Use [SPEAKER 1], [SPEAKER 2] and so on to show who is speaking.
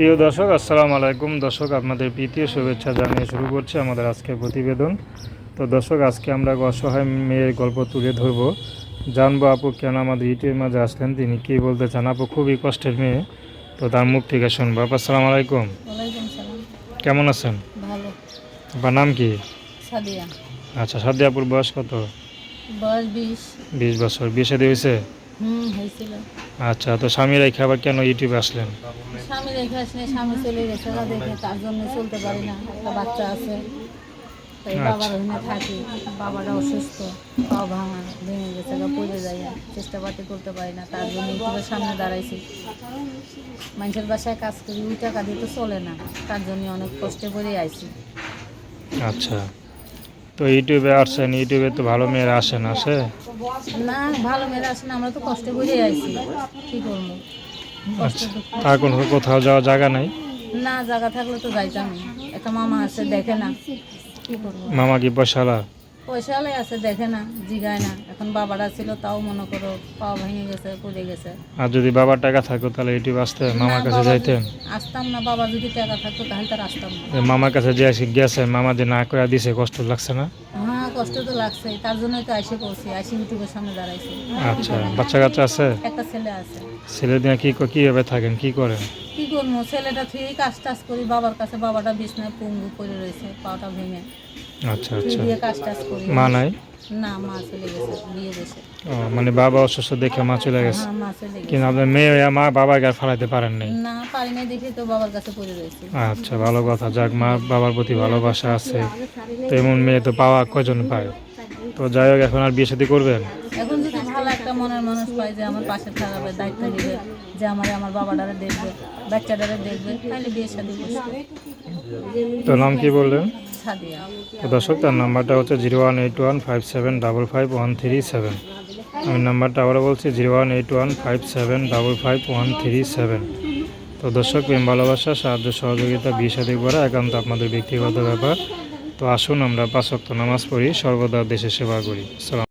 [SPEAKER 1] প্রিয় দর্শক আসসালামু আলাইকুম। দর্শক আপনাদের প্রীতি শুভেচ্ছা জানিয়ে শুরু করছি আমাদের আজকের প্রতিবেদন। তো দর্শক আজকে আমরা অসহায় মেয়ের গল্প তুলে ধরবো। জানব আপু কেন আমাদের ইউটিউবের মাঝে আসলেন তিনি? কী বলতে চান? আপু খুবই কষ্টের মেয়ে। তো তার মুখ থেকে শুনব। আপু আসসালামু আলাইকুম। কেমন আছেন? আপনার নাম কি?
[SPEAKER 2] সাদিয়া।
[SPEAKER 1] আচ্ছা সাদিয়াপুর বয়স কত?
[SPEAKER 2] বয়স বিশ।
[SPEAKER 1] বছর। বিয়ে শাদী হয়েছে?
[SPEAKER 2] হুম হয়েছিল।
[SPEAKER 1] আচ্ছা তো স্বামীর রেখে আবার কেন ইউটিউবে আসলেন?
[SPEAKER 2] স্বামী রেখে আসলে স্বামী চলে গেছে ওরা দেখে তার জন্য চলতে পারি না। একটা বাচ্চা আছে তাই
[SPEAKER 1] আচ্ছা।
[SPEAKER 2] বাবার ওখানে থাকি। বাবাটা অসুস্থ ভাঙা ভেঙে গেছে পড়ে যায় চেষ্টা পাতি করতে পারি না তার জন্য ইউটিউবের সামনে দাঁড়াইছি। মানুষের বাসায় কাজ করি ওই টাকা দিয়ে তো চলে না তার জন্য অনেক কষ্টে করে আইছি।
[SPEAKER 1] আচ্ছা তো ইউটিউবে আসছেন ইউটিউবে তো ভালো মেয়েরা আসেন আসে?
[SPEAKER 2] না ভালো মেয়েরা আসে না আমরা তো কষ্ট করে আইছি কি করব?
[SPEAKER 1] আচ্ছা
[SPEAKER 2] তো-
[SPEAKER 1] কোনো কোথাও যাওয়ার জায়গা নাই?
[SPEAKER 2] না জায়গা থাকলে তো যাইতাম। একটা মামা আছে দেখে না। কি করব?
[SPEAKER 1] মামা কি পয়সালা
[SPEAKER 2] পয়সা আলাই আছে দেখে না জিগায় না। এখন বাবারা ছিল তাও মনে করো পাও ভেঙে গেছে পড়ে গেছে।
[SPEAKER 1] আর যদি বাবার টাকা থাকতো তাহলে এটি আসতে মামার কাছে যাইতেন?
[SPEAKER 2] আসতাম না বাবা যদি টাকা থাকতো তাহলে তার আসতাম না।
[SPEAKER 1] মামার কাছে যে গেছে মামা যে না করে দিছে কষ্ট লাগছে না?
[SPEAKER 2] হ্যাঁ কষ্ট তো লাগছে তার জন্যই তো আইসে পড়ছি আইসি ইউটিউবের সামনে দাঁড়াইছি।
[SPEAKER 1] আচ্ছা বাচ্চা কাচ্চা আছে?
[SPEAKER 2] একটা ছেলে আছে।
[SPEAKER 1] ছেলে দিয়ে কি ক- কীভাবে থাকেন কি করেন?
[SPEAKER 2] কি করব? ছেলেটা ঠিক কাজ টাজ করি বাবার কাছে বাবাটা বিছনায় পঙ্গু করে রয়েছে পাওটা ভেঙে।
[SPEAKER 1] আচ্ছা আচ্ছা।
[SPEAKER 2] দিয়ে কাজ টাজ করি।
[SPEAKER 1] মা নাই?
[SPEAKER 2] না মা চলে গেছে বিয়ে গেছে
[SPEAKER 1] ও মানে বাবা অসুস্থ দেখে মা চলে গেছে?
[SPEAKER 2] হ্যাঁ মা চলে গেছে।
[SPEAKER 1] কিন্তু আপনার মেয়ে মা বাবাকে আর ফালাইতে পারেন নাই?
[SPEAKER 2] না পারি দেখে তো বাবার কাছে পড়ে রয়েছে।
[SPEAKER 1] আচ্ছা ভালো কথা। যাক মা বাবার প্রতি ভালোবাসা আছে। তো এমন মেয়ে তো পাওয়া কজন পায়? তো যাই হোক এখন আর বিয়ে শাদী করবেন?
[SPEAKER 2] এখন মনের মানুষ পাই যে আমার পাশে থাকবে দায়িত্ব দিবে যে আমার আমার বাবাটারে দেখবে বাচ্চাটারে দেখবে তাহলে বিয়ে শাদি
[SPEAKER 1] তো নাম কি বললেন? দর্শক তার নাম্বারটা হচ্ছে zero one eight one five seven double five one three seven. আমি নাম্বারটা আবারও বলছি zero one eight one five seven double five one three seven. তো দর্শক প্রেম ভালোবাসা সাহায্য সহযোগিতা বিয়ে সাদী করা একান্ত আপনাদের ব্যক্তিগত ব্যাপার। তো আসুন আমরা পাঁচ ওয়াক্ত নামাজ পড়ি সর্বদা দেশে সেবা করি। সালাম।